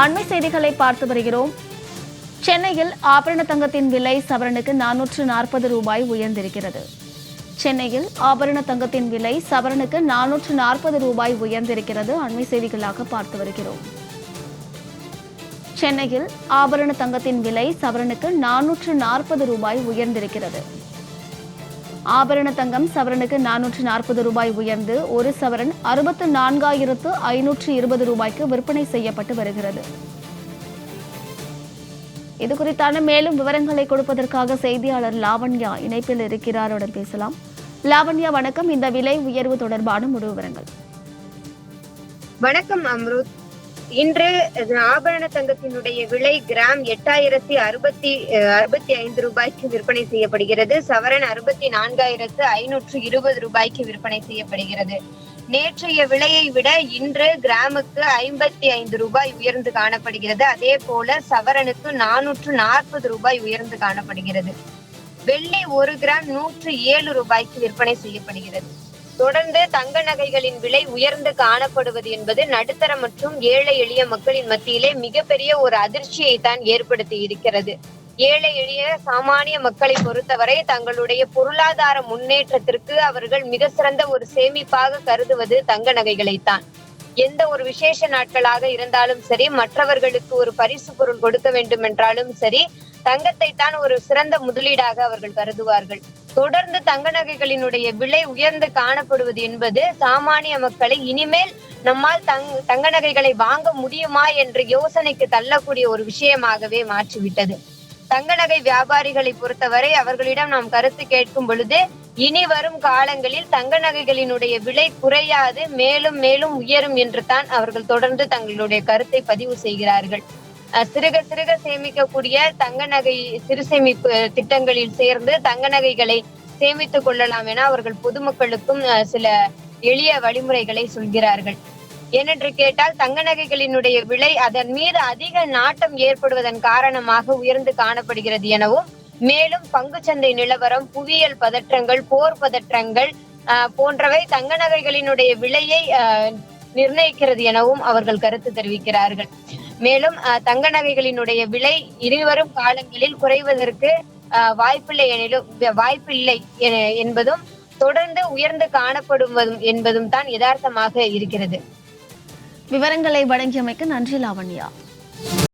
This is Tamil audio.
அண்மை செய்திகளை பார்த்து வருகிறோம். சென்னையில் ஆபரண தங்கத்தின் விலை சவரனுக்கு நானூற்று நாற்பது ரூபாய் உயர்ந்திருக்கிறது. சென்னையில் ஆபரண தங்கத்தின் விலை சவரனுக்கு நானூற்று நாற்பது ரூபாய் உயர்ந்திருக்கிறது அண்மை செய்திகளாக பார்த்து வருகிறோம். சென்னையில் ஆபரண தங்கத்தின் விலை சவரனுக்கு நானூற்று நாற்பது ரூபாய் உயர்ந்திருக்கிறது. ஆபரண தங்கம் சவரனுக்கு நானூற்று நாற்பது ரூபாய் உயர்ந்து ஒரு சவரன் அறுபத்து நான்காயிரத்து ஐநூற்று இருபது ரூபாய்க்கு விற்பனை செய்யப்பட்டு வருகிறது. இது குறித்தான மேலும் விவரங்களை கொடுப்பதற்காக செய்தியாளர் லாவண்யா இணைப்பில் இருக்கிறாருடன் பேசலாம். லாவண்யா வணக்கம். இந்த விலை உயர்வு தொடர்பான முழு விவரங்கள். வணக்கம் அம்ருத். இன்று ஆபரண தங்கத்தினுடைய விலை கிராம் எட்டாயிரத்தி அறுபத்தி அறுபத்தி ஐந்து ரூபாய்க்கு விற்பனை செய்யப்படுகிறது. சவரன் அறுபத்தி நான்காயிரத்து ஐநூற்று இருபது ரூபாய்க்கு விற்பனை செய்யப்படுகிறது. நேற்றைய விலையை விட இன்று கிராமுக்கு ஐம்பத்தி ஐந்து ரூபாய் உயர்ந்து காணப்படுகிறது. அதே போல சவரனுக்கு நானூற்று நாற்பது ரூபாய் உயர்ந்து காணப்படுகிறது. வெள்ளி ஒரு கிராம் நூற்று ஏழு ரூபாய்க்கு விற்பனை செய்யப்படுகிறது. தொடர்ந்து தங்க நகைகளின் விலை உயர்ந்து காணப்படுவது என்பது நடுத்தர மற்றும் ஏழை எளிய மக்களின் மத்தியிலே மிகப்பெரிய ஒரு அதிர்ச்சியை தான் ஏற்படுத்தி இருக்கிறது. ஏழை எளிய சாமானிய மக்களை பொறுத்தவரை தங்களுடைய பொருளாதார முன்னேற்றத்திற்கு அவர்கள் மிக சிறந்த ஒரு சேமிப்பாக கருதுவது தங்க நகைகளைத்தான் எந்த ஒரு விசேஷ நாட்களாக இருந்தாலும் சரி மற்றவர்களுக்கு ஒரு பரிசு பொருள் கொடுக்க வேண்டும் என்றாலும் சரி தங்கத்தை தான் ஒரு சிறந்த முதலீடாக அவர்கள் கருதுவார்கள். தொடர்ந்து தங்க நகைகளினுடைய விலை உயர்ந்து காணப்படுவது என்பது சாமானிய மக்களை இனிமேல் நம்மால் தங் தங்க நகைகளை வாங்க முடியுமா என்ற யோசனைக்கு தள்ளக்கூடிய ஒரு விஷயமாகவே மாற்றிவிட்டது. தங்க நகை வியாபாரிகளை பொறுத்தவரை அவர்களிடம் நாம் கருத்து கேட்கும் பொழுது இனி வரும் காலங்களில் தங்க நகைகளினுடைய விலை குறையாது மேலும் மேலும் உயரும் என்று தான் அவர்கள் தொடர்ந்து தங்களுடைய கருத்தை பதிவு செய்கிறார்கள். அஹ் சிறுக சிறுக சேமிக்கக்கூடிய தங்க நகை சிறு சேமிப்பு திட்டங்களில் சேர்ந்து தங்க நகைகளை சேமித்துக் கொள்ளலாம் என அவர்கள் பொதுமக்களுக்கும் அஹ், சில எளிய வழிமுறைகளை சொல்கிறார்கள். ஏனென்று கேட்டால் தங்க நகைகளினுடைய விலை அதன் மீது அதிக நாட்டம் ஏற்படுவதன் காரணமாக உயர்ந்து காணப்படுகிறது எனவும் மேலும் பங்குச்சந்தை நிலவரம் புவியியல் பதற்றங்கள் போர் பதற்றங்கள் போன்றவை தங்க நகைகளினுடைய விலையை அஹ், நிர்ணயிக்கிறது எனவும் அவர்கள் கருத்து தெரிவிக்கிறார்கள். மேலும் தங்க நகைகளினுடைய விலை இனிவரும் காலங்களில் குறைவதற்கு அஹ், வாய்ப்பில்லை எனிலும் வாய்ப்பில்லை என்பதும் தொடர்ந்து உயர்ந்து காணப்படுவதும் என்பதும் தான் யதார்த்தமாக இருக்கிறது. விவரங்களை வழங்கியமைக்கு நன்றி லாவண்யா.